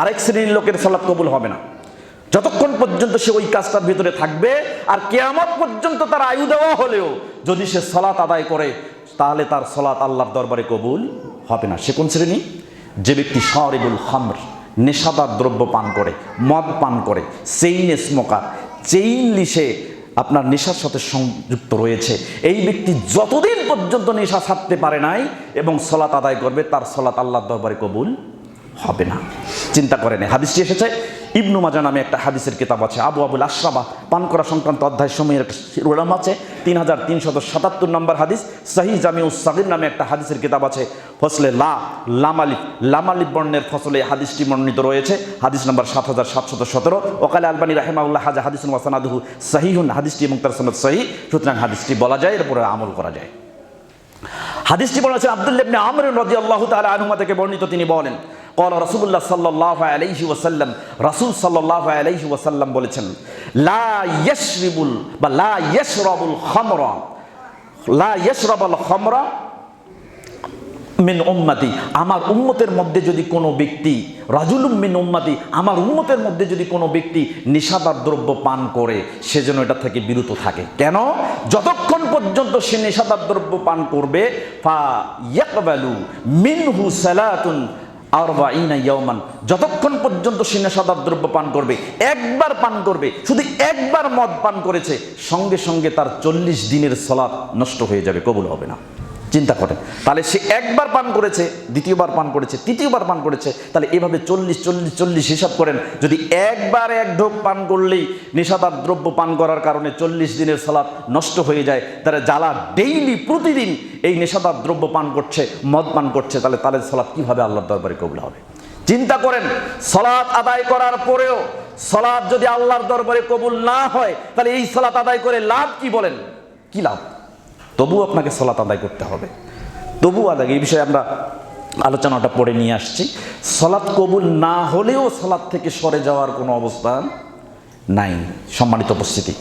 আরেক শ্রেণির লোকের সলাৎ কবুল হবে না। যতক্ষণ পর্যন্ত সে ওই কাজটার ভিতরে থাকবে, আর কেয়ামত পর্যন্ত তার আয়ু দেওয়া হলেও যদি সে সলাত আদায় করে, তাহলে তার সলাত আল্লাহর দরবারে কবুল হবে না। সে কোন শ্রেণি? যে ব্যক্তি শহরেবুল খামর, নেশাদার দ্রব্য পান করে, মদ পান করে, চেইন স্মোকার চেইন লিসে আপনার নেশার সাথে সংযুক্ত রয়েছে, এই ব্যক্তি যতদিন পর্যন্ত নেশা ছাড়তে পারে নাই এবং সলাত আদায় করবে, তার সলাত আল্লাহর দরবারে কবুল হবে না। চিন্তা করেন হাদিসটি এসেছে, ইবনু মাজা নামে একটা হাদিসের কিতাব আছে, আবু আবুল আশরাবা পান করা সংক্রান্ত অধ্যায় সময়ের শিরোনাম আছে তিন হাজার তিনশত সাতাত্তর নম্বর হাদিস সাহি জামিউস সাগির নামে একটা হাদিসের কিতাব আছে, ফসলে লা, লামালিক লামালিক বর্ণের ফসলে হাদিসটি মনোনীত রয়েছে, হাদিস নম্বর সাত হাজার সাতশত সতেরো, ওকালে আলবানী রাহেমাউল্লাহ হাজা হাদিস ওয়াসানাদুহু সাহিহুন, হাদিসটি এবং তার সনদ সহি সুতরাং হাদিসটি বলা যায় এর উপরে আমল করা যায়। হাদিসটি বলা হচ্ছে আব্দুল্লাহ ইবনে আমর রাদিয়াল্লাহু তাআলা আনহুমা থেকে বর্ণিত, তিনি বলেন কল রসুল্লাহ সাল্লাহ আলাইহি ওয়াসাল্লাম রাসুল সাল্লাহ আলাইহি ওয়াসাল্লাম বলেছেন লা ইয়াশরিবুল বা লা ইয়াশরাবুল খামরা লা ইয়াশরাবুল খামরা মিন উম্মাতি আমার উম্মতের মধ্যে যদি কোনো ব্যক্তি রাজুলুম মিন উম্মাতি, আমার উম্মতের মধ্যে যদি কোনো ব্যক্তি নেশাদার দ্রব্য পান করে, সে যেন এটা থেকে বিরত থাকে। কেন? যতক্ষণ পর্যন্ত সে নেশাদার দ্রব্য পান করবে, ফা ইয়াকবালু মিনহু সালাতুন আরবাইনা ইয়াওমান। যতক্ষণ পর্যন্ত সিনে দ্রব্য পান করবে, একবার পান করবে, শুধু একবার মদ পান করেছে, সঙ্গে সঙ্গে তার চল্লিশ দিনের সলাপ নষ্ট হয়ে যাবে, কবুল হবে না। চিন্তা করেন তাহলে সে একবার পান করেছে, দ্বিতীয়বার পান করেছে, তৃতীয়বার পান করেছে, তাহলে এভাবে চল্লিশ চল্লিশ চল্লিশ হিসাব করেন। যদি একবার এক ঢোক পান করলেই নেশাদার দ্রব্য পান করার কারণে চল্লিশ দিনের সালাত নষ্ট হয়ে যায়। তাহলে যারা ডেইলি প্রতিদিন এই নেশাদার দ্রব্য পান করছে, মদ পান করছে, তাহলে তাদের সালাত কীভাবে আল্লাহর দরবারে কবুল হবে? চিন্তা করেন সলাৎ আদায় করার পরেও সলাৎ যদি আল্লাহর দরবারে কবুল না হয়, তাহলে এই সলাৎ আদায় করে লাভ কি বলেন? কি লাভ? তবু আপনাকে সলাত আদায় করতে হবে। তবু আদায়, এই বিষয়ে আমরা আলোচনাটা পড়ে নিয়ে আসছি। সলাৎ কবুল না হলেও সলাৎ থেকে সরে যাওয়ার কোনো অবস্থান নাই। সম্মানিত উপস্থিতি।